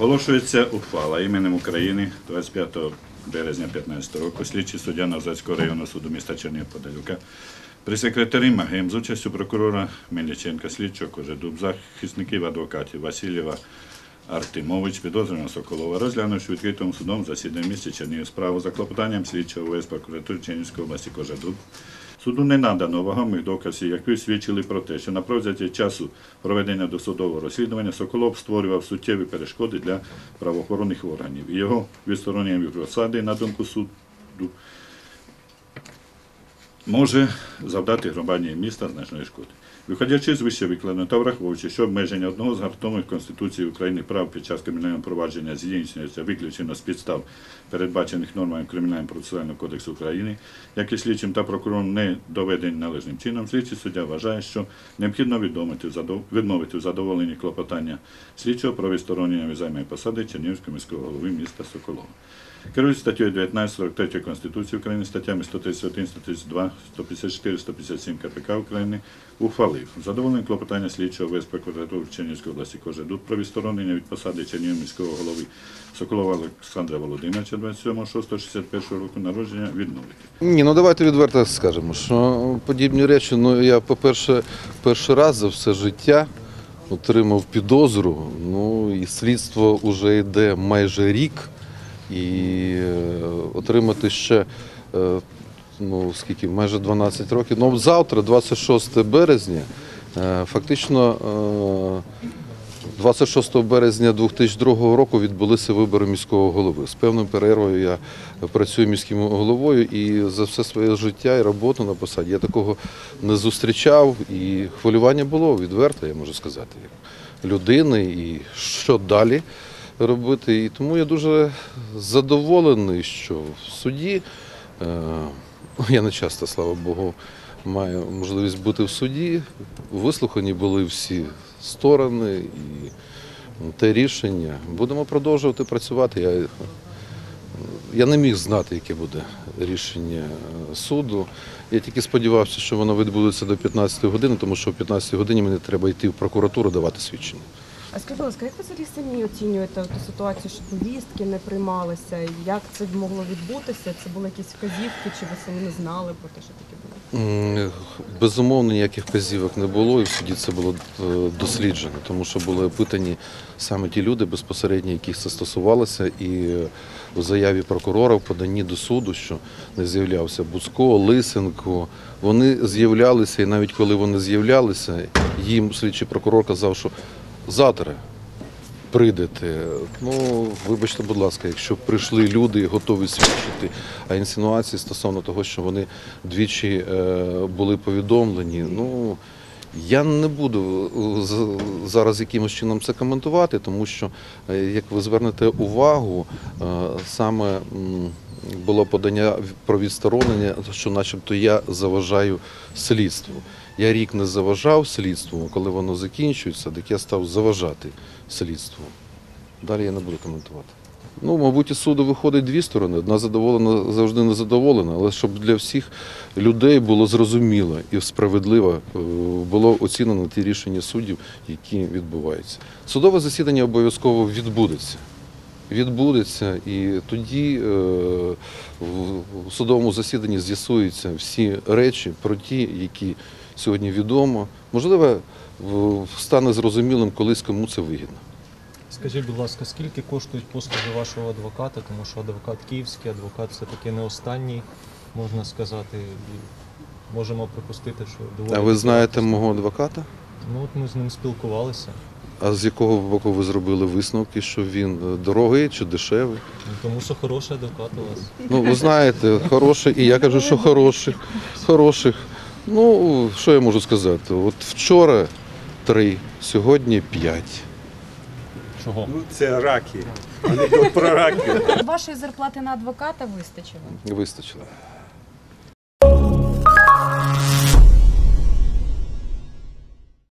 Оголошується ухвала іменем України 25 березня 2015 року слідчий суддя Назарського районного суду міста Чернігів Подалюка при секретарі МАГЕМ з участю прокурора Мельниченка, слідчого Кожедуб, захисників адвокатів Васильєва, Артемович, підозрюваного Соколова, розглянувши відкритому судом засідання місті Чернігів справу за клопотанням слідчого ВС прокуратури Чернігівської області Кожедуб. Суду не надано вагомих доказів, які свідчили про те, що на протязі часу проведення досудового розслідування Соколов створював суттєві перешкоди для правоохоронних органів. Його відсторонення від посади, на думку суду, може завдати громаді міста значної шкоди. Виходячи з вище викладеного та враховуючи, що обмеження одного з гартових Конституції України прав під час кримінального провадження здійснюється виключено з підстав, передбачених нормами Кримінального процесуального кодексу України, як і слідчим та прокурором не доведені належним чином, слідчий суддя вважає, що необхідно відмовити в задоволенні клопотання слідчого про відсторонення від займої посади Чернігівського міського голови міста Соколова. Керують статтею 19 43 Конституції України, статтями 131, 132, 154, 157 КПК України ухвалив задоволене клопотання слідчого ВС прокуратури Чернігівської області Кожедуб про відсторонення від посади Чернігів міського голови Соколова Олександра Володимировича 27.06.61 року народження відновити. Ні, ну давайте відверто скажемо, що подібні речі, ну я, по-перше, перший раз за все життя отримав підозру. Ну і слідство вже йде майже рік, і е, отримати ще е, ну скільки, майже 12 років. Ну завтра, 26 березня, е, фактично. е, 26 березня 2002 року відбулися вибори міського голови. З певною перервою я працюю міським головою і за все своє життя і роботу на посаді я такого не зустрічав. І хвилювання було відверто, я можу сказати, людини, і що далі робити. І тому я дуже задоволений, що в суді е, я не часто, слава Богу, маю можливість бути в суді. Вислухані були всі сторони і те рішення. Будемо продовжувати працювати. Я, я не міг знати, яке буде рішення е, суду. Я тільки сподівався, що воно відбудеться до 15 години, тому що о 15 годині мені треба йти в прокуратуру давати свідчення. А скажіть, будь ласка, як ви взагалі самі оцінюєте ту ситуацію, що повістки не приймалися? Як це могло відбутися? Це були якісь вказівки, чи ви самі не знали про те, що таке було? Безумовно, ніяких вказівок не було, і в суді це було е, досліджено, тому що були опитані саме ті люди безпосередньо, яких це стосувалося, і у заяві прокурора в поданні до суду, що не з'являвся Буцко, Лисенко. Вони з'являлися, і навіть коли вони з'являлися, їм слідчий прокурор казав, що завтра прийдете. Ну, вибачте, будь ласка, якщо прийшли люди, готові свідчити, а інсинуації стосовно того, що вони двічі е, були повідомлені, ну. Я не буду е, зараз якимось чином це коментувати, тому що, е, як ви звернете увагу, саме було подання про відсторонення, що начебто я заважаю слідству. Я рік не заважав слідству, коли воно закінчується, так я став заважати слідству. Далі я не буду коментувати. Ну, мабуть, із суду виходить дві сторони. Одна задоволена, завжди незадоволена, але щоб для всіх людей було зрозуміло і справедливо е, було оцінено ті рішення суддів, які відбуваються. Судове засідання обов'язково відбудеться. Відбудеться, і тоді е, в судовому засіданні з'ясуються всі речі про ті, які сьогодні відомо. Можливо, стане зрозумілим колись кому це вигідно. Скажіть, будь ласка, скільки коштують послуги вашого адвоката? Тому що адвокат київський, адвокат все таки не останній, можна сказати. Можемо припустити, що доволі. А ви знаєте мого адвоката? Ну от ми з ним спілкувалися. А з якого боку ви зробили висновки, що він е, дорогий чи дешевий? Ну, Тому що хороший адвокат у вас. Ну, ви знаєте, хороший, і я кажу, що хороших, хороших. Ну, що я можу сказати? От вчора три, сьогодні п'ять. Чого? Ну, це раки. Анекдот про раків. Вашої зарплати на адвоката вистачило? Вистачило.